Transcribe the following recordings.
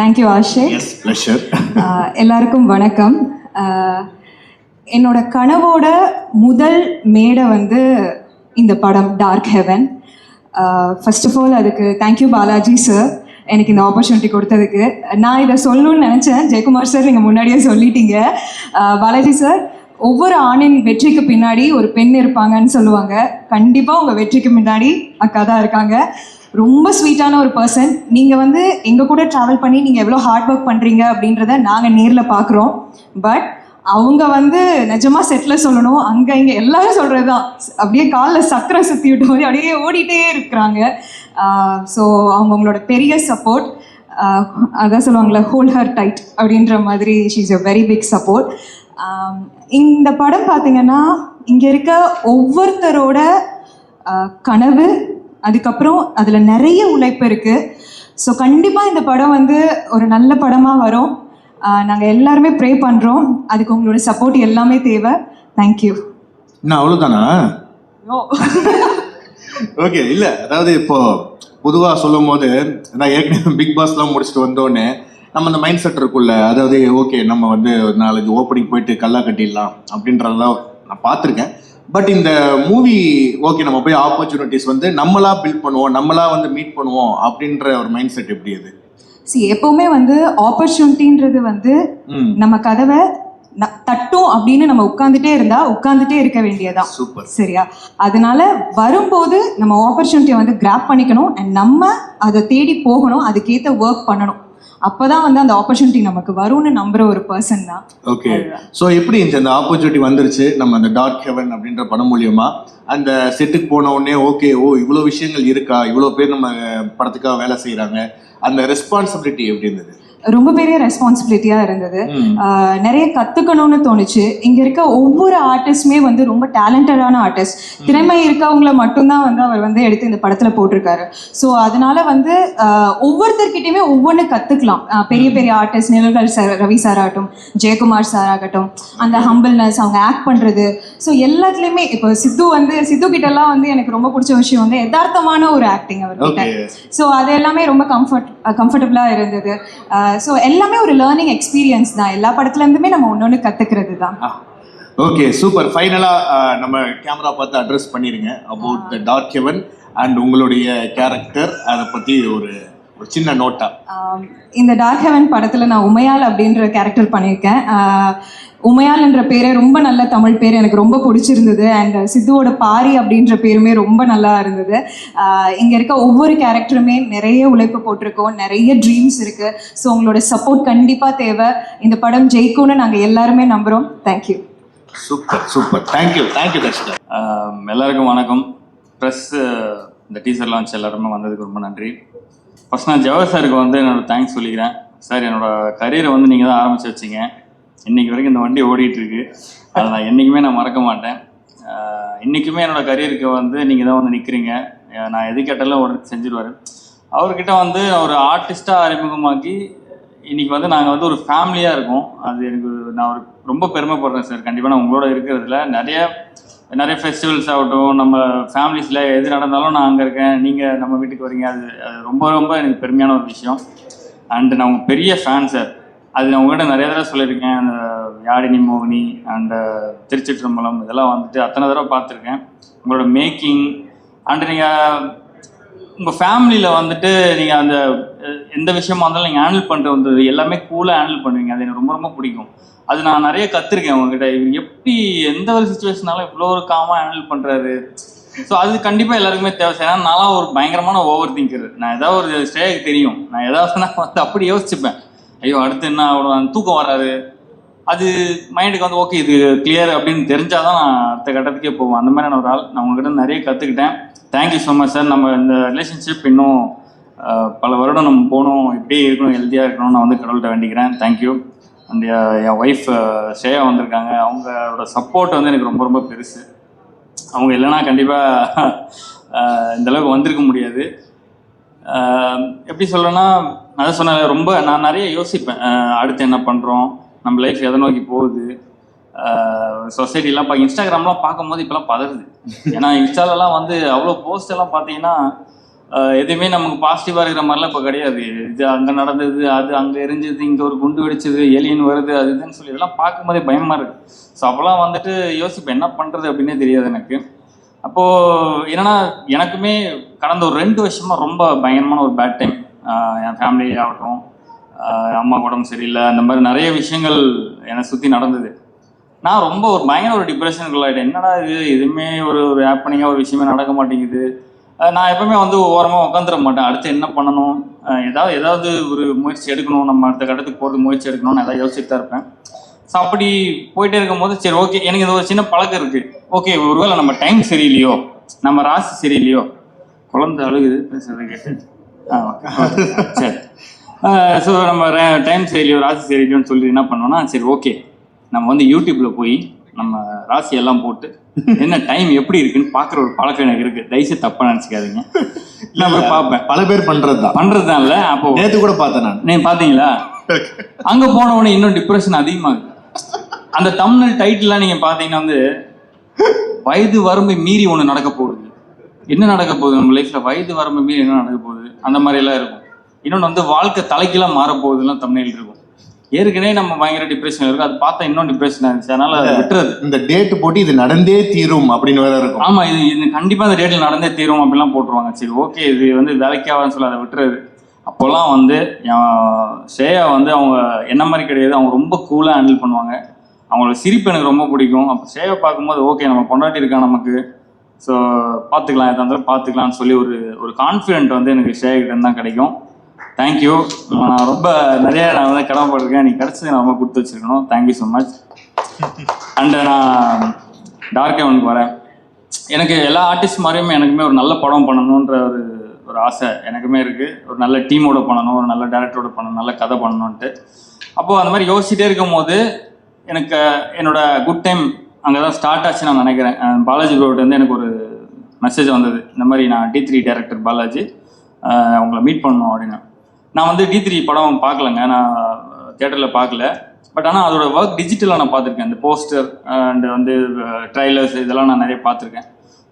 Thank you ஆஷே S pleasure எல்லாருக்கும் வணக்கம். ஆஹ் என்னோட கனவோட முதல் மேடை வந்து இந்த படம் Dark Heaven first of all அதுக்கு தேங்க்யூ பாலாஜி சார் எனக்கு இந்த ஆப்பர்ச்சுனிட்டி கொடுத்ததுக்கு. நான் இதை சொல்லணும்னு நினச்சேன். ஜெயக்குமார் சார் நீங்கள் முன்னாடியே சொல்லிட்டீங்க. ஆஹ் பாலாஜி சார் ஒவ்வொரு ஆணின் வெற்றிக்கு பின்னாடி ஒரு பெண் இருப்பாங்கன்னு சொல்லுவாங்க. கண்டிப்பாக உங்கள் வெற்றிக்கு முன்னாடி அக்கா தான் இருக்காங்க. ரொம்ப ஸ்வீட்டான ஒரு பர்சன் நீங்கள் வந்து எங்கள் கூட ட்ராவல் பண்ணி நீங்கள் எவ்வளோ ஹார்ட் ஒர்க் பண்ணுறீங்க அப்படின்றத நாங்கள் நேரில் பார்க்குறோம் பட் அவங்க வந்து நிஜமாக செட்டில் சொல்லணும். அங்கே இங்கே எல்லாரும் சொல்கிறது தான் அப்படியே காலில் சக்கரை சுற்றி விட்ட மாதிரி அப்படியே ஓடிட்டே இருக்கிறாங்க. ஸோ அவங்கவுங்களோட பெரிய சப்போர்ட் அதான் சொல்லுவாங்களே ஹோல் ஹர் டைட் அப்படின்ற மாதிரி she's a very big support இந்த படம் பார்த்தீங்கன்னா இங்கே இருக்க ஒவ்வொருத்தரோட கனவு அதுக்கப்புறம் அதில் நிறைய உழைப்பு இருக்குது ஸோ கண்டிப்பாக இந்த படம் வந்து ஒரு நல்ல படமாக வரும். நாங்கள் எல்லாருமே ப்ரே பண்ணுறோம் அதுக்கு உங்களோட சப்போர்ட் எல்லாமே தேவை. தேங்க்யூ என்ன அவ்வளோதானா ஓகே இல்ல அதாவது இப்போ பொதுவா சொல்லும் போது நான் ஏற்கனவே பிக் பாஸ்லாம் முடிச்சுட்டு வந்தோடனே நம்ம அந்த மைண்ட் செட் இருக்குல்ல அதாவது ஓகே நம்ம வந்து நாலஞ்சு ஓப்பனிங் போயிட்டு கல்லா கட்டிடலாம் அப்படின்றதெல்லாம் நான் பார்த்துருக்கேன். பட் இந்த மூவி ஓகே நம்ம போய் ஆப்பர்ச்சுனிட்டிஸ் வந்து நம்மளா பில்ட் பண்ணுவோம் நம்மளா வந்து மீட் பண்ணுவோம் அப்படின்ற ஒரு மைண்ட் செட் எப்படி அது? சி எப்போவுமே வந்து ஆப்பர்ச்சுனிட்டின்றது வந்து நம்ம கதவை தட்டும் அப்படின்னு நம்ம உட்காந்துட்டே இருந்தா உட்காந்துட்டே இருக்க வேண்டியதான் சூப்பர் சரியா? அதனால வரும்போது நம்ம ஆப்பர்ச்சுனிட்டியை வந்து கிராப் பண்ணிக்கணும் அண்ட் நம்ம அதை தேடி போகணும் அதுக்கேற்ற ஒர்க் பண்ணணும். அப்பதான் வந்து அந்த ஆப்பர்ச்சுனிட்டி நமக்கு வரும்னு நம்புற ஒரு பர்சன் தான். ஓகே ஸோ எப்படி இருந்துச்சு அந்த ஆப்பர்ச்சுனிட்டி வந்துருச்சு? நம்ம அந்த டார்க் ஹெவன் அப்படின்ற படம் மூலியமா. அந்த செட்டுக்கு போன உடனே ஓகே ஓ இவ்வளோ விஷயங்கள் இருக்கா? இவ்வளோ பேர் நம்ம படத்துக்காக வேலை செய்கிறாங்க அந்த ரெஸ்பான்சிபிலிட்டி எப்படி இருந்தது? ரொம்ப பெரிய ரெஸ்பான்சிபிலிட்டியாக இருந்தது. நிறைய கற்றுக்கணும்னு தோணுச்சு. இங்கே இருக்க ஒவ்வொரு ஆர்டிஸ்டுமே வந்து ரொம்ப டேலண்டடான ஆர்டிஸ்ட் திறமை இருக்கவங்கள மட்டும்தான் வந்து அவர் வந்து எடுத்து இந்த படத்தில் போட்டிருக்காரு. ஸோ அதனால வந்து ஒவ்வொருத்தர்கிட்டயுமே ஒவ்வொன்று கற்றுக்கலாம் பெரிய பெரிய ஆர்டிஸ்ட் நிழல்கள் சார் ரவி சார் ஆகட்டும் ஜெயக்குமார் சார் ஆகட்டும் அந்த ஹம்பிள்னஸ் அவங்க ஆக்ட் பண்ணுறது ஸோ எல்லாத்துலேயுமே இப்போ சித்து வந்து சித்து கிட்டலாம் வந்து எனக்கு ரொம்ப பிடிச்ச விஷயம் வந்து யதார்த்தமான ஒரு ஆக்டிங் அவர்கிட்ட. ஸோ அது எல்லாமே ரொம்ப கம்ஃபர்ட் கம்ஃபர்டபுளாக இருந்தது. ஸோ எல்லாமே ஒரு லேர்னிங் எக்ஸ்பீரியன்ஸ் தான். எல்லா படத்துலேருந்துமே நம்ம ஒன்று ஒன்று கற்றுக்கிறது தான் ஓகே சூப்பர் ஃபைனலாக நம்ம கேமரா பார்த்து அட்ரஸ் பண்ணிடுங்க about the Dark Heaven and உங்களுடைய கேரக்டர் அதை பற்றி ஒரு ஒரு சின்ன நோட்டா? இந்த டார்க் ஹெவன் படத்தில் நான் உமையால் அப்படின்ற கேரக்டர் பண்ணியிருக்கேன். உமையால் என்ற பேரே ரொம்ப நல்ல தமிழ் பேர் எனக்கு ரொம்ப பிடிச்சிருந்தது. அண்ட் சித்துவோட பாரி அப்படின்ற பேருமே ரொம்ப நல்லா இருந்தது. இங்கே இருக்க ஒவ்வொரு கேரக்டருமே நிறைய உழைப்பு போட்டிருக்கோம். நிறைய ட்ரீம்ஸ் இருக்குது ஸோ உங்களோட சப்போர்ட் கண்டிப்பாக தேவை. இந்த படம் ஜெயிக்கும்னு நாங்கள் எல்லாருமே நம்புகிறோம் thank you super super. Thank you thank you Darshika ஆஹ் எல்லாருக்கும் வணக்கம். ப்ரெஸ் இந்த டீசர் லான்ச் எல்லாருமே வந்ததுக்கு ரொம்ப நன்றி. ஃபஸ்ட் நான் ஜவஹர் சாருக்கு வந்து என்னோட தேங்க்ஸ் சொல்லிக்கிறேன். சார் என்னோட கரியரை வந்து நீங்கள் தான் ஆரம்பிச்சு வச்சீங்க. இன்னைக்கு வரைக்கும் இந்த வண்டி ஓடிட்டு இருக்கு அதை நான் என்றைக்குமே நான் மறக்க மாட்டேன். இன்றைக்குமே என்னோட கரியருக்கு வந்து நீங்கள் தான் வந்து நிற்கிறீங்க நான் எது கேட்டாலும் ஒரு செஞ்சிருவார். அவர்கிட்ட வந்து ஒரு ஆர்டிஸ்ட்டாக அறிமுகமாக்கி இன்னைக்கு வந்து நாங்கள் வந்து ஒரு ஃபேமிலியாக இருக்கோம். அது எனக்கு நான் ஒரு ரொம்ப பெருமைப்படுறேன் சார் கண்டிப்பாக நான் உங்களோட இருக்கிறதுல நிறைய நிறைய ஃபெஸ்டிவல்ஸ் ஆகட்டும் நம்ம ஃபேமிலிஸில் எது நடந்தாலும் நான் அங்கே இருக்கேன். நீங்கள் நம்ம வீட்டுக்கு வரீங்க. அது அது ரொம்ப ரொம்ப எனக்கு பெருமையான ஒரு விஷயம். அண்டு நான் உங்கள் பெரிய ஃபேன் சார் அது நான் உங்கள்கிட்ட நிறைய தடவை சொல்லியிருக்கேன். அந்த யாழினி மோகினி அண்டு திருச்சிற்றம்பலம் இதெல்லாம் வந்துட்டு அத்தனை தடவை பார்த்துருக்கேன். உங்களோட மேக்கிங் அண்டு நீங்கள் உங்கள் ஃபேமிலியில் வந்துட்டு நீங்கள் அந்த எந்த விஷயமா இருந்தாலும் நீங்கள் ஹேண்டில் பண்ணுற வந்து எல்லாமே கூலாக ஹேண்டில் பண்ணுவீங்க. அது எனக்கு ரொம்ப ரொம்ப பிடிக்கும். அது நான் நிறைய கற்றுருக்கேன் உங்ககிட்ட. இவர் எப்படி எந்த ஒரு சுச்சுவேஷனாலும் இவ்வளோ ஒரு காமாக ஹேண்டில் பண்ணுறாரு ஸோ அது கண்டிப்பாக எல்லாருக்குமே தேவை. ஏன்னா நான்லாம் ஒரு பயங்கரமான ஓவர் திங்கர் நான் ஏதாவது ஒரு ஸ்டேஜுக்கு தெரியும். நான் ஏதாவது நான் வந்து அப்படி யோசிச்சுப்பேன். ஐயோ அடுத்து என்ன அவ்வளோ தூக்கம் வராது. அது மைண்டுக்கு வந்து ஓகே இது கிளியர் அப்படின்னு தெரிஞ்சால் தான் நான் அடுத்த கட்டத்துக்கே போவேன். அந்த மாதிரியான ஒரு ஆள். நான் உங்ககிட்ட நிறைய கற்றுக்கிட்டேன் தேங்க்யூ ஸோ மச் சார் நம்ம இந்த ரிலேஷன்ஷிப் இன்னும் பல வருடம் நம்ம போகணும் இப்படியே இருக்கணும் ஹெல்த்தியாக இருக்கணும் நான் வந்து கடவுள்கிட்ட வேண்டிக்கிறேன். தேங்க்யூ அண்ட் என் ஒய்ஃப் ஸ்ரேயா வந்திருக்காங்க. அவங்களோட சப்போர்ட் வந்து எனக்கு ரொம்ப ரொம்ப பெருசு. அவங்க இல்லைன்னா கண்டிப்பாக இந்த அளவுக்கு வந்திருக்க முடியாது. எப்படி சொல்கிறேன்னா நான் சொன்ன ரொம்ப நான் நிறைய யோசிப்பேன். அடுத்து என்ன பண்ணுறோம் நம்ம லைஃப் எதை நோக்கி போகுது? சொசைட்டிலாம் இப்போ இன்ஸ்டாகிராம்லாம் பார்க்கும்போது இப்போலாம் பதறுது. ஏன்னா இன்ஸ்டாலலாம் வந்து அவ்வளோ போஸ்ட் எல்லாம் பார்த்தீங்கன்னா எதுவுமே நமக்கு பாசிட்டிவாக இருக்கிற மாதிரிலாம் இப்போ கிடையாது. இது அங்கே நடந்தது அது அங்கே எரிஞ்சது இங்கே ஒரு குண்டு வெடிச்சது ஏலியன் வருது அது இதுன்னு சொல்லி இதெல்லாம் பார்க்கும்போதே பயமாக இருக்குது ஸோ அப்போல்லாம் வந்துட்டு யோசிப்பேன் என்ன பண்ணுறது அப்படின்னே தெரியாது எனக்கு. அப்போது என்னென்னா எனக்குமே கடந்த ஒரு ரெண்டு வருஷமாக ரொம்ப பயங்கரமான ஒரு பேட் டைம் என் ஃபேமிலி ஆகட்டும் அம்மா உடம்பு சரியில்லை அந்த மாதிரி நிறைய விஷயங்கள் என்னை சுற்றி நடந்தது. நான் ரொம்ப ஒரு பயங்கர ஒரு டிப்ரெஷனுக்குள்ளாயிட்டேன் என்னடா இது? எதுவுமே ஒரு ஒரு ஹேப்பனிங்காக ஒரு விஷயமே நடக்க மாட்டேங்குது. நான் எப்பவுமே வந்து ஓரமாக உட்காந்துட மாட்டேன். அடுத்து என்ன பண்ணணும்? ஏதாவது ஏதாவது ஒரு முயற்சி எடுக்கணும். நம்ம அடுத்த கட்டத்துக்கு போகிறது முயற்சி எடுக்கணும்னு ஏதாவது யோசிச்சுட்டு தான் இருப்பேன். ஸோ அப்படி போயிட்டே இருக்கும்போது சரி ஓகே எனக்கு இது ஒரு சின்ன பழக்கம் இருக்குது ஓகே ஒருவேளை நம்ம டைம் சரியில்லையோ நம்ம ராசி சரியில்லையோ குழந்தை அழுகுது பேசுறது கேட்டு. ஆ சரி. ஸோ நம்ம டைம் சரியில்லையோ ராசி சரியில்லையோன்னு சொல்லி என்ன பண்ணோம்னா சரி ஓகே நம்ம வந்து யூடியூப்ல போய் நம்ம ராசி எல்லாம் போட்டு என்ன டைம் எப்படி இருக்குன்னு பார்க்குற ஒரு பழக்கம் எனக்கு இருக்கு. தயவுசெய்து தப்பா நினச்சிக்காதீங்க. நான் போய் பார்ப்பேன். பல பேர் பண்றதுதான். பண்றது தான் இல்லை அப்போ நேத்து கூட பார்த்தேன் நான். நீங்க பாத்தீங்களா அங்க போன உடனே இன்னும் டிப்ரெஷன் அதிகமாகுது அந்த தமிழ் டைட்டில்லாம் நீங்க பாத்தீங்கன்னா வந்து வயது வரம்பை மீறி ஒண்ணு நடக்க போகுது. என்ன நடக்க போகுது நம்ம லைஃப்ல வயது வரம்பை மீறி என்ன நடக்க போகுது? அந்த மாதிரி எல்லாம் இருக்கும். இன்னொன்று வந்து வாழ்க்கை தலைக்கெல்லாம் மாற போகுதுலாம் தமிழில் இருக்கும். ஏற்கனவே நம்ம பயங்கர டிப்ரெஷன் இருக்கும். அது பார்த்தா இன்னும் டிப்ரெஷன் ஆயிருச்சு அதனால அதை விட்டுறது. இந்த டேட் போட்டு இது நடந்தே தீரும் அப்படின்னு வேற இருக்கும். ஆமா இது இது கண்டிப்பா இந்த டேட்ல நடந்தே தீரும் அப்படிலாம் போட்டுருவாங்க. சரி ஓகே இது வந்து வேலைக்கு ஆகாதுன்னு சொல்லி அதை விட்டுறது. அப்போல்லாம் வந்து ஸ்ரேயா வந்து அவங்க என்ன மாதிரி கிடையாது. அவங்க ரொம்ப கூலாக ஹேண்டில் பண்ணுவாங்க. அவங்களோட சிரிப்பு எனக்கு ரொம்ப பிடிக்கும். அப்போ ஸ்ரேயா பார்க்கும்போது ஓகே நம்ம பொண்டாட்டி இருக்கா நமக்கு? ஸோ பார்த்துக்கலாம் எதா இருந்தாலும் பார்த்துக்கலாம்னு சொல்லி ஒரு ஒரு கான்ஃபிடென்ட் வந்து எனக்கு ஸ்ரேயா கிட்ட தான் கிடைக்கும். தேங்க்யூ நான் ரொம்ப நிறைய நான் வந்து கடமைப்பட்டிருக்கேன் நீ கிடச்சது நான் ரொம்ப கொடுத்து வச்சிருக்கணும். Thank you so much and நான் டார்க் ஹெவனுக்கு வரேன் எனக்கு எல்லா ஆர்டிஸ்ட் மாதிரியுமே எனக்குமே ஒரு நல்ல படம் பண்ணணுன்ற ஒரு ஒரு ஆசை எனக்குமே இருக்குது ஒரு நல்ல டீமோட பண்ணணும் ஒரு நல்ல டேரக்டரோட பண்ணணும் நல்ல கதை பண்ணணுன்ட்டு அப்போது அந்த மாதிரி யோசிச்சுட்டே இருக்கும் போது எனக்கு என்னோட குட் டைம் அங்கே தான் ஸ்டார்ட் ஆச்சு நான் நினைக்கிறேன். பாலாஜி ப்ரோட்ட வந்து எனக்கு ஒரு மெசேஜ் வந்தது. இந்த மாதிரி நான் டி த்ரீ டேரக்டர் பாலாஜி. உங்களை மீட் பண்ணணும் அப்படின்னு. நான் வந்து டி த்ரீ படம் பார்க்கலங்க. நான் தேட்டரில் பார்க்கல. பட் ஆனால் அதோட ஒர்க் டிஜிட்டலாக நான் பார்த்துருக்கேன். இந்த போஸ்டர் அண்ட் வந்து ட்ரைலர்ஸ் இதெல்லாம் நான் நிறைய பார்த்துருக்கேன்.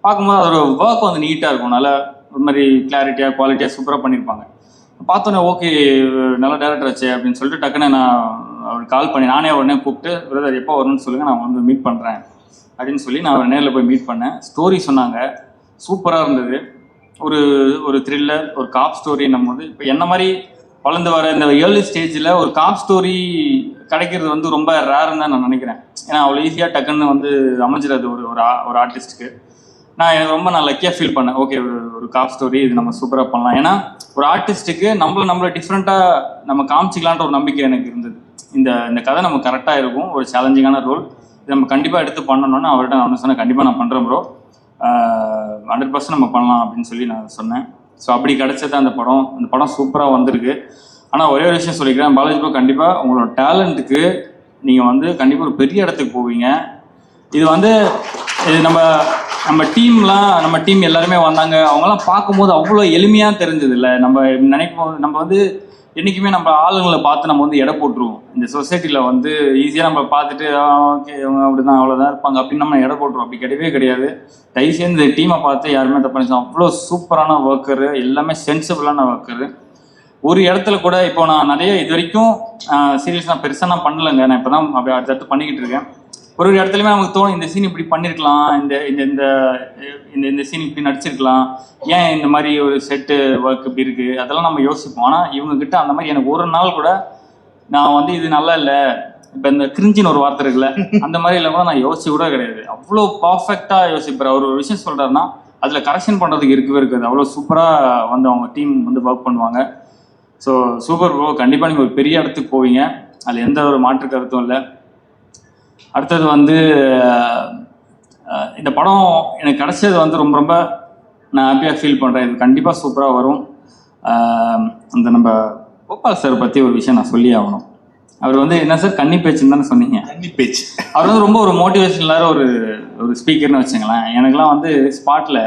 பார்க்கும்போது அதோட ஒர்க் வந்து நீட்டாக இருக்கும். நல்லா ஒரு மாதிரி கிளாரிட்டியாக குவாலிட்டியாக சூப்பராக பண்ணியிருப்பாங்க பார்த்தோன்னே ஓகே நல்ல டேரக்டர் ஆச்சு அப்படின்னு சொல்லிட்டு டக்குன்னு நான் அவருக்கு கால் பண்ணி நானே உடனே கூப்பிட்டு பிரதர் எப்போ வரணும்னு சொல்லுங்கள் நான் வந்து மீட் பண்ணுறேன் அப்படின்னு சொல்லி நான் நேரில் போய் மீட் பண்ணேன். ஸ்டோரி சொன்னாங்க. சூப்பராக இருந்தது. ஒரு ஒரு த்ரில்லர் ஒரு காப் ஸ்டோரி நம்ம வந்து இப்போ என்ன மாதிரி வளர்ந்து வர இந்த ஏர்லி ஸ்டேஜில் ஒரு காப் ஸ்டோரி கிடைக்கிறது வந்து ரொம்ப ரேர்னு தான் நான் நினைக்கிறேன். ஏன்னா அவ்வளோ ஈஸியாக டக்குன்னு வந்து அமைஞ்சிடாது ஒரு ஒரு ஆ- ஒரு ஆர்டிஸ்ட்டுக்கு நான் எனக்கு ரொம்ப நான் லக்கியாக ஃபீல் பண்ணேன். ஓகே ஒரு ஒரு காப் ஸ்டோரி இது நம்ம சூப்பராக பண்ணலாம். ஏன்னா ஒரு ஆர்டிஸ்ட்டுக்கு நம்மள நம்மள டிஃப்ரெண்ட்டாக நம்ம காமிச்சிக்கலான்ற ஒரு நம்பிக்கை எனக்கு இருந்தது. இந்த இந்த கதை நம்ம கரெக்டாக இருக்கும். ஒரு சேலஞ்சிங்கான ரோல் இது நம்ம கண்டிப்பாக எடுத்து பண்ணணும்னு அவர்கிட்ட நான் சொன்னேன். கண்டிப்பாக நான் பண்ணுறேன் ப்ரோ ஹண்ட்ரட் பர்சன்ட் நம்ம பண்ணலாம் அப்படின்னு சொல்லி நான் சொன்னேன். ஸோ அப்படி கிடச்சது அந்த படம். அந்த படம் சூப்பராக வந்திருக்கு. ஆனால் ஒரே ஒரு விஷயம் சொல்லிக்கிறேன். பாலாஜி ப்ரோ கண்டிப்பாக உங்களோட டேலண்ட்டுக்கு நீங்கள் வந்து கண்டிப்பாக ஒரு பெரிய இடத்துக்கு போவீங்க. இது வந்து இது நம்ம நம்ம டீம்லாம் நம்ம டீம் எல்லாருமே வந்தாங்க. அவங்கெல்லாம் பார்க்கும்போது அவ்வளோ எளிமையாக தெரிஞ்சது இல்லை நம்ம நினைப்போம் நம்ம வந்து என்றைக்குமே நம்ம ஆளுங்களை பார்த்து நம்ம வந்து எடை போட்டுருவோம். இந்த சொசைட்டியில் வந்து ஈஸியாக நம்ம பார்த்துட்டு ஓகே இவங்க அப்படிதான் அவ்வளோதான் இருப்பாங்க. அப்படின்னு நம்ம எடை போட்டுருவோம். அப்படி கிடையவே கிடையாது. தயவு சேர்ந்து டீமை பார்த்து யாருமே தப்பு நினைச்சோம் அவ்வளோ சூப்பரான ஒர்க்கரு எல்லாமே சென்சிபிளான ஒர்க்கரு ஒரு இடத்துல கூட இப்போ நான் நிறைய இது வரைக்கும் சீரியஸ் நான் பெருசாக நான் பண்ணலைங்க. நான் இப்போ தான் அப்படி அடுத்தடுத்து பண்ணிக்கிட்டு இருக்கேன். ஒரு ஒரு இடத்துலையுமே நமக்கு தோணும் இந்த சீன் இப்படி பண்ணியிருக்கலாம் இந்த இந்த இந்த இந்த இந்த சீன் இப்படி நடிச்சிருக்கலாம். ஏன் இந்த மாதிரி ஒரு செட்டு ஒர்க் இப்படி இருக்குது அதெல்லாம் நம்ம யோசிப்போம். ஆனால் இவங்க கிட்ட அந்த மாதிரி எனக்கு ஒரு நாள் கூட நான் வந்து இது நல்லா இல்லை. இப்போ இந்த கிரிஞ்சின்னு ஒரு வார்த்தை இருக்குல்ல அந்த மாதிரி இல்லை கூட நான் யோசிச்சு கூட கிடையாது. அவ்வளோ பர்ஃபெக்டாக யோசிப்பார் அவர் ஒரு விஷயம் சொல்கிறாருன்னா அதில் கரெக்ஷன் பண்ணுறதுக்கு இருக்கவே இருக்காது. அவ்வளோ சூப்பராக வந்து அவங்க டீம் வந்து ஒர்க் பண்ணுவாங்க. ஸோ சூப்பர் ப்ரோ கண்டிப்பாக நீங்கள் ஒரு பெரிய இடத்துக்கு போவீங்க. அதில் எந்த ஒரு மாற்று கருத்தும் இல்லை. அடுத்தது வந்து இந்த படம் எனக்கு கிடைச்சது வந்து ரொம்ப ரொம்ப நான் ஹாப்பியாக ஃபீல் பண்ணுறேன் இது கண்டிப்பாக சூப்பராக வரும். அந்த நம்ம கோபால் சார் பற்றி ஒரு விஷயம் நான் சொல்லி ஆகணும். அவர் வந்து என்ன சார் கன்னி பேச்சுன்னு தானே சொன்னீங்க? கன்னி பேச்சு. அவர் வந்து ரொம்ப ஒரு மோட்டிவேஷனலான ஒரு ஒரு ஸ்பீக்கர்னு வச்சுங்களேன். எனக்குலாம் வந்து ஸ்பாட்டில்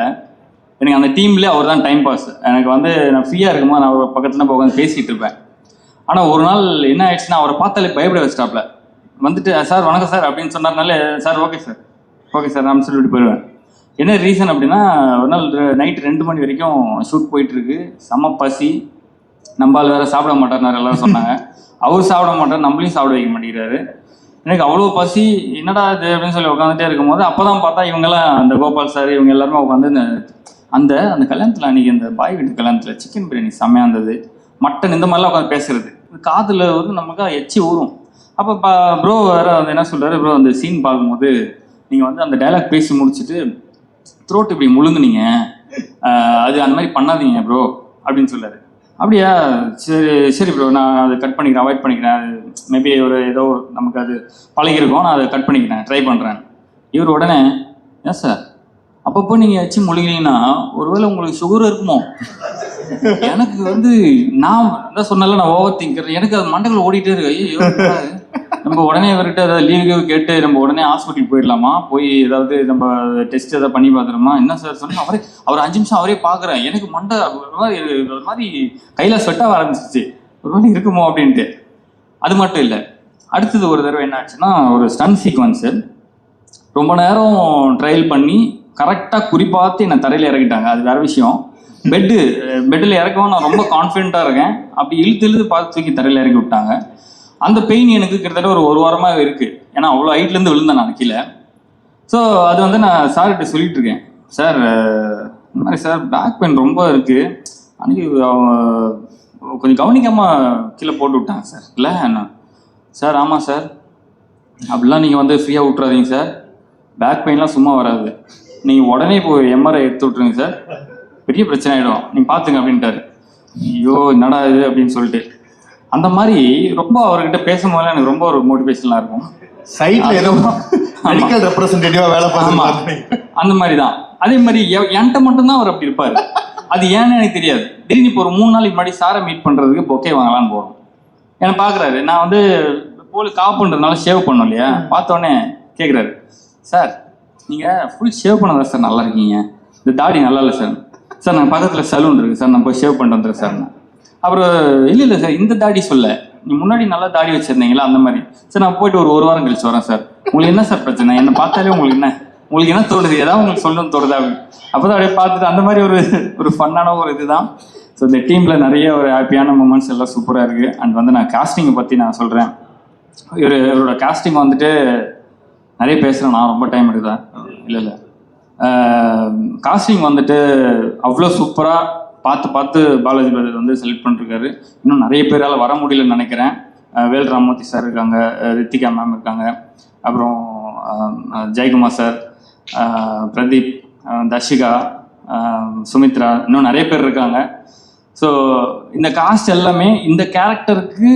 எனக்கு அந்த டீம்லேயே அவர் தான் டைம் பாஸ் எனக்கு வந்து நான் ஃப்ரீயாக இருக்கும்போது நான் அவர் பக்கத்தில் போய் உட்காந்து பேசிகிட்டு இருப்பேன். ஆனால் ஒரு நாள் என்ன ஆயிடுச்சுன்னா அவரை பார்த்தாலே பயப்பட வச்சிட்டாப்ல. வந்துட்டு சார் வணக்கம் சார் அப்படின்னு சொன்னார்னாலே sir okay sir. Okay sir நான் சொல்லிட்டு போயிடுவேன். என்ன ரீசன் அப்படின்னா ஒரு நாள் நைட் ரெண்டு மணி வரைக்கும் ஷூட் போயிட்டு இருக்கு செம பசி. நம்ம ஆள் வேற சாப்பிட மாட்டார் எல்லாரும் சொன்னாங்க. அவர் சாப்பிட மாட்டார் நம்மளையும் சாப்பிட வைக்க மாட்டேங்கிறாரு. எனக்கு அவ்வளோ பசி. என்னடா இது அப்படின்னு சொல்லி உட்காந்துட்டே இருக்கும்போது அப்பதான் பார்த்தா இவங்கெல்லாம் அந்த கோபால் சார் இவங்க எல்லாருமே உட்காந்து இந்த அந்த அந்த கல்யாணத்தில் அன்னைக்கு அந்த பாய் வீட்டு கல்யாணத்தில் சிக்கன் பிரியாணி செம்மையாக இருந்தது. மட்டன் இந்த மாதிரிலாம் உட்காந்து பேசுறது. காதில் வந்து நமக்கு எச்சி ஊறும். அப்போ ப்ரோ வேற வந்து என்ன சொல்றாரு? ப்ரோ அந்த சீன் பார்க்கும்போது நீங்கள் வந்து அந்த டைலாக் பேசி முடிச்சுட்டு த்ரோட் இப்படி முழுங்குனீங்க. அது அந்த மாதிரி பண்ணாதீங்க ப்ரோ அப்படின்னு சொல்லாரு அப்படியா? சரி சரி ப்ரோ நான் அதை கட் பண்ணிக்கிறேன் அவாய்ட் பண்ணிக்கிறேன். மேபி ஒரு ஏதோ நமக்கு அது பழகிருக்கும். நான் அதை கட் பண்ணிக்கிறேன் ட்ரை பண்ணுறேன் இவர் உடனே ஏன் சார் அப்பப்போ நீங்கள் வச்சு முழுங்கினீங்கன்னா ஒருவேளை உங்களுக்கு சுகர் இருக்குமோ? எனக்கு வந்து நான் தான் சொன்னால நான் ஓவர் திங்கர் எனக்கு அது மண்டைகள் ஓடிட்டே இருக்கு. ஐயோ நம்ம உடனே இவர்கிட்ட ஏதாவது லீவு கேட்டு நம்ம உடனே ஹாஸ்பிட்டல் போயிடலாமா? போய் ஏதாவது நம்ம டெஸ்ட் ஏதாவது பண்ணி பார்த்துருமா என்ன சார் சொன்னா அவரே அவர் அஞ்சு நிமிஷம் அவரே பார்க்குறேன் எனக்கு மண்டை ஒரு மாதிரி ஒரு மாதிரி கையில் ஸ்வெட்டாக ஆரம்பிச்சிச்சு ஒரு மாதிரி இருக்குமோ அப்படின்ட்டு. அது மட்டும் இல்லை. அடுத்தது ஒரு தடவை என்ன ஆச்சுன்னா ஒரு ஸ்டன் சீக்வன்ஸு ரொம்ப நேரம் ட்ரையல் பண்ணி கரெக்டாக குறிப்பாத்து என்னை தரையில் இறக்கிட்டாங்க. அது வேற விஷயம். பெட்டு பெட்டில் இறக்கவும் நான் ரொம்ப கான்ஃபிடென்ட்டாக இருக்கேன். அப்படி இழுத்து இழுத்து பார்த்து தூக்கி தரையில் இறக்கி விட்டாங்க. அந்த பெயின் எனக்கு கிட்டத்தட்ட ஒரு ஒரு வாரமாக இருக்குது ஏன்னா அவ்வளோ ஹைட்லேருந்து விழுந்தேன் நான் கீழே. ஸோ அது வந்து நான் சார்கிட்ட சொல்லிட்டு இருக்கேன். சார் இந்த மாதிரி சார் பேக் பெயின் ரொம்ப இருக்குது அன்றைக்கி கொஞ்சம் கவனிக்காமல் கீழே போட்டு விட்டாங்க சார் இல்லை நான் சார் ஆமாம் சார் அப்படிலாம் நீங்கள் வந்து ஃப்ரீயாக விட்றாதீங்க சார் பேக் பெயின்லாம் சும்மா வராது. நீங்கள் உடனே இப்போ எம்ஆர்ஐ எடுத்து விட்ருங்க சார் பெரிய பிரச்சனை ஆகிடும் நீங்கள் பார்த்துங்க அப்படின்ட்டாரு. ஐயோ என்னடா இது அப்படின்னு சொல்லிட்டு. அந்த மாதிரி ரொம்ப அவர்கிட்ட பேசும்போதெல்லாம் எனக்கு ரொம்ப ஒரு மோட்டிவேஷனலாக இருக்கும். சைட்ல ஏதோ மெடிக்கல் ரெப்ரசன்டேட்டிவா வேலை பார்த்து அந்த மாதிரி தான் அதே மாதிரி என்கிட்ட மட்டும்தான் அவர் அப்படி இருப்பார். அது ஏன்னு எனக்கு தெரியாது. திடீர்னு இப்போ ஒரு மூணு நாளைக்கு முன்னாடி சாரை மீட் பண்ணுறதுக்கு பொக்கே வாங்கலாம்னு போகிறோம் என்னை பார்க்குறாரு. நான் வந்து போல் காப் பண்ணுறதுனால ஷேவ் பண்ணோம் இல்லையா? பார்த்த உடனே கேட்குறாரு சார் நீங்கள் ஃபுல் ஷேவ் பண்ணதா சார் நல்லா இருக்கீங்க? இந்த தாடி நல்லா இல்லை சார். சார் நான் பக்கத்தில் சலூன் இருக்குது சார் நான் போய் ஷேவ் பண்ணிட்டு வந்துடுறேன் சார். அப்புறம் இல்லை இல்லை சார் இந்த தாடி சொல்ல. நீ முன்னாடி நல்லா தாடி வச்சிருந்தீங்களா? அந்த மாதிரி. சார் நான் போயிட்டு ஒரு ஒரு வாரம் கழிச்சு வரேன் சார் உங்களுக்கு என்ன சார் பிரச்சனை? என்னை பார்த்தாலே உங்களுக்கு என்ன? உங்களுக்கு என்ன தோணுது? ஏதாவது உங்களுக்கு சொல்லணும்னு தோணுதா? அப்போ தான் அப்படியே பார்த்துட்டு அந்த மாதிரி ஒரு ஒரு ஃபன்னான ஒரு இதுதான். ஸோ இந்த டீமில் நிறைய ஒரு ஹாப்பியான மூமெண்ட்ஸ் எல்லாம் சூப்பராக இருக்குது அண்ட் வந்து நான் காஸ்டிங்கை பற்றி நான் சொல்கிறேன் இவர் இவரோட காஸ்டிங் வந்துட்டு நிறைய பேசுகிறேன் நான் ரொம்ப டைம் எடுக்குதா இல்லை இல்லை. காஸ்டிங் வந்துட்டு அவ்வளோ சூப்பராக பார்த்து பார்த்து பாலாஜி பிரதர் வந்து செலக்ட் பண்ணிருக்காரு. இன்னும் நிறைய பேரால் வர முடியலன்னு நினைக்கிறேன். வேல் ராமமூர்த்தி சார் இருக்காங்க ரித்திகா மேம் இருக்காங்க. அப்புறம் ஜெயக்குமார் சார் பிரதீப் தர்ஷிகா சுமித்ரா இன்னும் நிறைய பேர் இருக்காங்க. ஸோ இந்த காஸ்ட் எல்லாமே இந்த கேரக்டருக்கு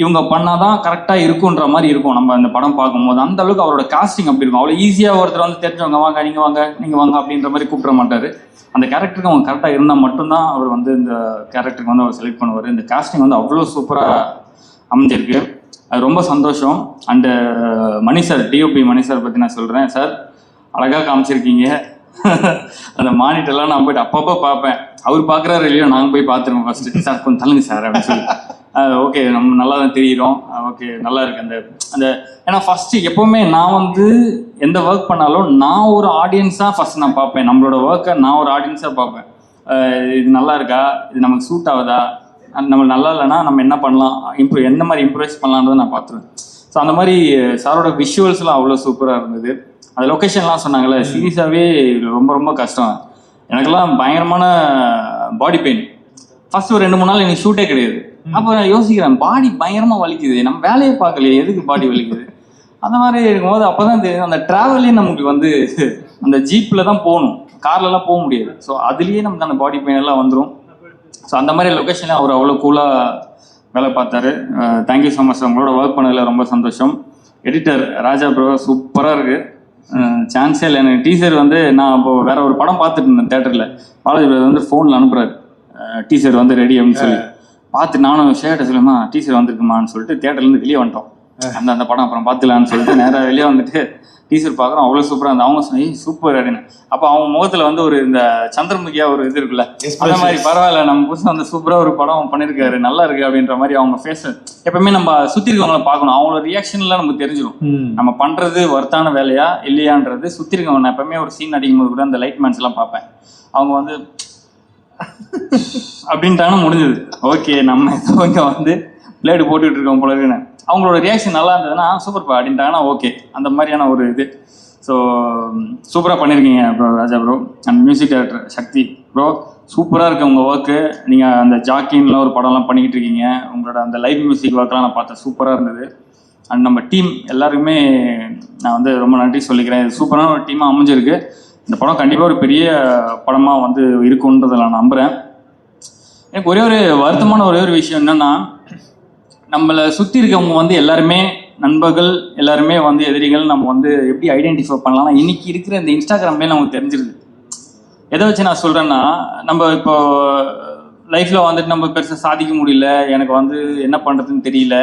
இவங்க பண்ணாதான் கரெக்டாக இருக்குன்ற மாதிரி இருக்கும். நம்ம இந்த படம் பார்க்கும்போது அந்த அளவுக்கு அவரோட காஸ்டிங் அப்படி இருக்கும். அவ்வளோ ஈஸியாக ஒருத்தர் வந்து தெரிஞ்சவங்க வாங்க நீங்கள் வாங்க நீங்கள் வாங்க அப்படின்ற மாதிரி கூப்பிட மாட்டார். அந்த கேரக்டருக்கு அவங்க கரெக்டாக இருந்தால் மட்டும்தான் அவர் வந்து இந்த கேரக்டருக்கு வந்து அவர் செலக்ட் பண்ணுவார். இந்த காஸ்டிங் வந்து அவ்வளோ சூப்பராக அமைஞ்சிருக்கு. அது ரொம்ப சந்தோஷம். And Mani sir DOP Mani sir பற்றி நான் சொல்கிறேன் சார் அழகாக காமிச்சிருக்கீங்க. அந்த மானிட்டர்லாம் நான் போயிட்டு அப்பப்போ பார்ப்பேன். அவர் பார்க்குறாரு இல்லையோ நாங்கள் போய் பார்த்துருவோம் ஃபஸ்ட்டு சார் கொஞ்சம் தள்ளுங்க சார் அப்படின்னு சொல்லி. ஓகே நம்ம நல்லா தான் தெரியிறோம் ஓகே நல்லா இருக்கு. அந்த அந்த ஏன்னா ஃபர்ஸ்ட் எப்பவுமே நான் வந்து எந்த ஒர்க் பண்ணாலும் நான் ஒரு ஆடியன்ஸாக ஃபர்ஸ்ட் நான் பார்ப்பேன். நம்மளோட ஒர்க்கை நான் ஒரு ஆடியன்ஸாக பார்ப்பேன். இது நல்லா இருக்கா? இது நமக்கு சூட் ஆகுதா? நம்ம நல்லா இல்லைன்னா நம்ம என்ன பண்ணலாம்? இம்ப்ரூவ் எந்த மாதிரி இம்ப்ரூவைஸ் பண்ணலான்றதை நான் பார்த்துருவேன். ஸோ அந்த மாதிரி சாரோட விஷுவல்ஸ்லாம் அவ்வளோ சூப்பராக இருந்தது. அது லொக்கேஷன்லாம் சொன்னாங்கல்ல சீரியஸாகவே ரொம்ப ரொம்ப கஷ்டம். எனக்கெல்லாம் பயங்கரமான பாடி பெயின் ஃபர்ஸ்ட் ஒரு ரெண்டு மூணு நாள் எனக்கு ஷூட்டே கிடையாது. அப்போ நான் யோசிக்கிறேன் பாடி பயங்கரமாக வலிக்குது. நம்ம வேலையை பார்க்கலையே எதுக்கு பாடி வலிக்குது? அந்த மாதிரி இருக்கும்போது அப்போ தான் தெரியும் அந்த ட்ராவலே நமக்கு வந்து அந்த ஜீப்பில் தான் போகணும். கார்லலாம் போக முடியாது. ஸோ அதுலேயே நமக்கு அந்த பாடி பெயின் எல்லாம் வந்துடும் ஸோ அந்த மாதிரி லொக்கேஷனில் அவர் அவ்வளோ கூலாக வேலை பார்த்தாரு. தேங்க்யூ ஸோ மச் உங்களோட ஒர்க் பண்ணதில் ரொம்ப சந்தோஷம். எடிட்டர் ராஜா ப்ரோ சூப்பராக இருக்குது சான்ஸே இல்லை. எனக்கு டீசர் வந்து நான் இப்போ வேற ஒரு படம் பார்த்துட்டு இருந்தேன் தேட்டரில் பாலாஜி பிரதர் வந்து ஃபோனில் அனுப்புறாரு. டீசர் வந்து ரெடி அப்படின்னு சொல்லி. பார்த்து நானும் ஷேர்ட்ட சொல்லுமா டீசர் வந்திருக்குமான்னு சொல்லிட்டு தேட்டர்லேருந்து வெளியே வந்துட்டோம். அந்த அந்த படம் அப்புறம் பார்த்துக்கலான்னு சொல்லிட்டு நேராக வெளியே வந்துட்டு டீசர் பார்க்குறோம். அவ்வளோ சூப்பராக இருந்தது. அவங்க சொன்னி சூப்பர் அப்படின்னு அப்போ அவங்க முகத்தில் வந்து ஒரு இந்த சந்திரமுகியா ஒரு இது இருக்குல்ல அந்த மாதிரி பரவாயில்ல நம்ம புதுசாக வந்து சூப்பராக ஒரு படம் பண்ணியிருக்காரு நல்லா இருக்கு அப்படின்ற மாதிரி அவங்க ஃபேஸ் எப்பவுமே நம்ம சுற்றி இருக்கவங்கள பார்க்கணும். அவங்களோட ரியாக்ஷன்ல நமக்கு தெரிஞ்சிடும் நம்ம பண்றது ஒர்த்தான வேலையா இல்லையான்றது சுற்றி இருக்கவங்க நான் எப்பவுமே ஒரு சீன் அடிக்கும்போது கூட அந்த லைட் மேன்ஸ் எல்லாம் பார்ப்பேன். அவங்க வந்து அப்படின்ட்டாங்க முடிஞ்சது. ஓகே நம்ம இங்க வந்து பிளேடு போட்டுட்டு இருக்கோம் போல இருக்குன்னு. அவங்களோட ரியாக்ஷன் நல்லா இருந்ததுன்னா சூப்பர்ப்பா அப்படின்ட்டாங்கன்னா ஓகே அந்த மாதிரியான ஒரு இது. ஸோ சூப்பராக பண்ணியிருக்கீங்க bro Raja bro and music director Sakthi. Bro சூப்பராக இருக்குது உங்கள் ஒர்க்கு நீங்கள் அந்த ஜாக்கின்லாம் ஒரு படம்லாம் பண்ணிக்கிட்டு இருக்கீங்க. உங்களோட அந்த லைவ் மியூசிக் ஒர்க்லாம் நான் பார்த்தேன். சூப்பராக இருந்தது. அண்ட் நம்ம டீம் எல்லாருக்குமே நான் வந்து ரொம்ப நன்றி சொல்லிக்கிறேன். இது சூப்பரான ஒரு டீமாக அமைஞ்சிருக்கு. இந்த படம் கண்டிப்பாக ஒரு பெரிய படமாக வந்து இருக்குன்றதை நான் நம்புகிறேன் எனக்கு ஒரே ஒரு வருத்தமான ஒரே ஒரு விஷயம் என்னென்னா நம்மளை சுற்றி இருக்கவங்க வந்து எல்லாருமே நண்பர்கள் எல்லாருமே வந்து எதிரிகள் நம்ம வந்து எப்படி ஐடென்டிஃபை பண்ணலாம்னா இன்னைக்கு இருக்கிற இந்த இன்ஸ்டாகிராம்லேயே நமக்கு தெரிஞ்சிருது. எதை வச்சு நான் சொல்கிறேன்னா நம்ம இப்போ லைஃப்பில் வந்துட்டு நம்ம பெருசாக சாதிக்க முடியல எனக்கு வந்து என்ன பண்ணுறதுன்னு தெரியல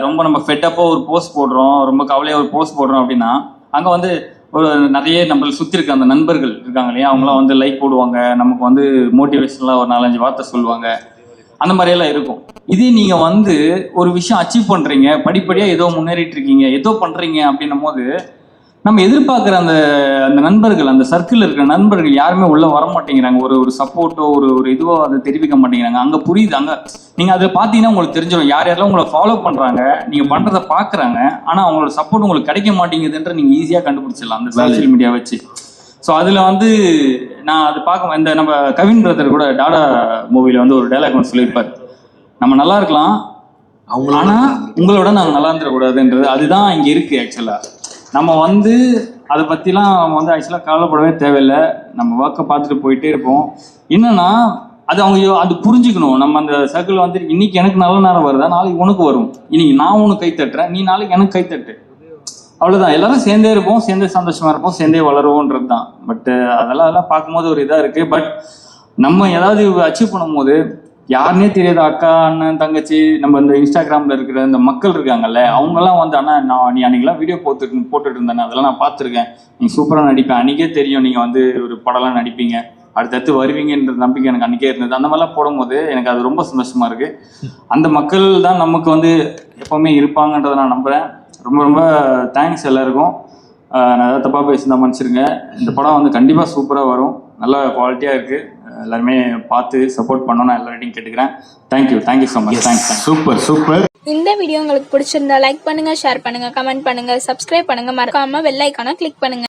ரொம்ப நம்ம ஃபெட்டப்பாக ஒரு போஸ்ட் போடுறோம் ரொம்ப கவலையாக ஒரு போஸ்ட் போடுறோம் அப்படின்னா அங்கே வந்து ஒரு நிறைய நம்மளை சுற்றி இருக்க அந்த நண்பர்கள் இருக்காங்க இல்லையா? அவங்களாம் வந்து லைக் போடுவாங்க. நமக்கு வந்து மோட்டிவேஷனலாக ஒரு நாலஞ்சு வார்த்தை சொல்லுவாங்க. அந்த மாதிரியெல்லாம் இருக்கும். இதே நீங்கள் வந்து ஒரு விஷயம் அச்சீவ் பண்ணுறீங்க படிப்படியாக ஏதோ முன்னேறிட்டு இருக்கீங்க ஏதோ பண்ணுறீங்க அப்படின்னும் போது நம்ம எதிர்பார்க்குற அந்த அந்த நண்பர்கள் அந்த சர்க்கிளில் இருக்கிற நண்பர்கள் யாருமே உள்ளே வர மாட்டேங்கிறாங்க ஒரு ஒரு சப்போர்ட்டோ ஒரு ஒரு இதுவோ அதை தெரிவிக்க மாட்டேங்கிறாங்க. அங்கே புரியுது. அங்கே நீங்கள் அதை பார்த்தீங்கன்னா உங்களுக்கு தெரிஞ்சிடும் யார் யாரெல்லாம் உங்களை ஃபாலோ பண்ணுறாங்க நீங்கள் பண்ணுறதை பார்க்குறாங்க ஆனால் அவங்களோட சப்போர்ட் உங்களுக்கு கிடைக்க மாட்டேங்குதுன்ற நீங்கள் ஈஸியாக கண்டுபிடிச்சிடலாம். அந்த சோஷியல் மீடியா வச்சு. ஸோ அதில் வந்து நான் அது பார்க்க இந்த நம்ம கவின் பிரதர் கூட டாடா மூவியில் வந்து ஒரு டைலாக் ஒன்று சொல்லியிருப்பார். நம்ம நல்லா இருக்கலாம் அவங்கள ஆனா உங்களோட நாங்க நல்லா இருந்துடக்கூடாதுன்றது அதுதான் இங்க இருக்கு ஆக்சுவலா நம்ம வந்து அதை பற்றிலாம் நம்ம வந்து ஆக்சுவலாக கவலைப்படவே தேவையில்லை. நம்ம ஒர்க்கை பார்த்துட்டு போயிட்டே இருப்போம். என்னென்னா அது அவங்க அது புரிஞ்சுக்கணும். நம்ம அந்த சர்க்கிள் வந்து இன்னைக்கு எனக்கு நல்ல நேரம் வருதா? நாளைக்கு உனக்கு வரும். இன்னைக்கு நான் உனக்கு கை தட்டுறேன். நீ நாளைக்கு எனக்கு கை தட்டு. அவ்வளோதான் எல்லாரும் சேர்ந்தே இருப்போம் சேர்ந்தே சந்தோஷமா இருப்போம் சேர்ந்தே வளருவோன்றது தான். பட் அதெல்லாம் அதெல்லாம் பார்க்கும்போது ஒரு இதாக இருக்குது பட் நம்ம ஏதாவது அச்சீவ் பண்ணும்போது யாருனே தெரியாது. அக்கா அண்ணன் தங்கச்சி நம்ம இந்த இன்ஸ்டாகிராம்ல இருக்கிற இந்த மக்கள் இருக்காங்கல்ல அவங்கெல்லாம் வந்து அண்ணா நான் நீ அன்னைக்கெல்லாம் வீடியோ போட்டு போட்டுட்டு இருந்தேன் அதெல்லாம் நான் பார்த்துருக்கேன். நீ சூப்பராக நடிப்பேன் அன்னைக்கே தெரியும் நீங்க வந்து ஒரு படம்லாம் நடிப்பீங்க. அடுத்தடுத்து வருவீங்கன்ற நம்பிக்கை எனக்கு அன்னைக்கே இருந்தது. அந்த மாதிரிலாம் போடும்போது எனக்கு அது ரொம்ப சந்தோஷமா இருக்கு. அந்த மக்கள் தான் நமக்கு வந்து எப்பவுமே இருப்பாங்கன்றதை நான் நம்புறேன். ரொம்ப ரொம்ப தேங்க்ஸ் எல்லாருக்கும். நான் ஏதாவது தப்பாக பேசியிருந்தா மன்னிச்சிருங்க. இந்த படம் வந்து கண்டிப்பாக சூப்பராக வரும். நல்ல குவாலிட்டியாக இருக்குது எல்லாருமே பார்த்து சப்போர்ட் பண்ணணும் நான் எல்லார்ட்டையும் கேட்டுக்கிறேன். Thank you thank you so much thanks super super இந்த வீடியோ உங்களுக்கு பிடிச்சிருந்தா லைக் பண்ணுங்க ஷேர் பண்ணுங்க கமெண்ட் பண்ணுங்க சப்ஸ்கிரைப் பண்ணுங்க. மறக்காம பெல் ஐக்கானை கிளிக் பண்ணுங்க.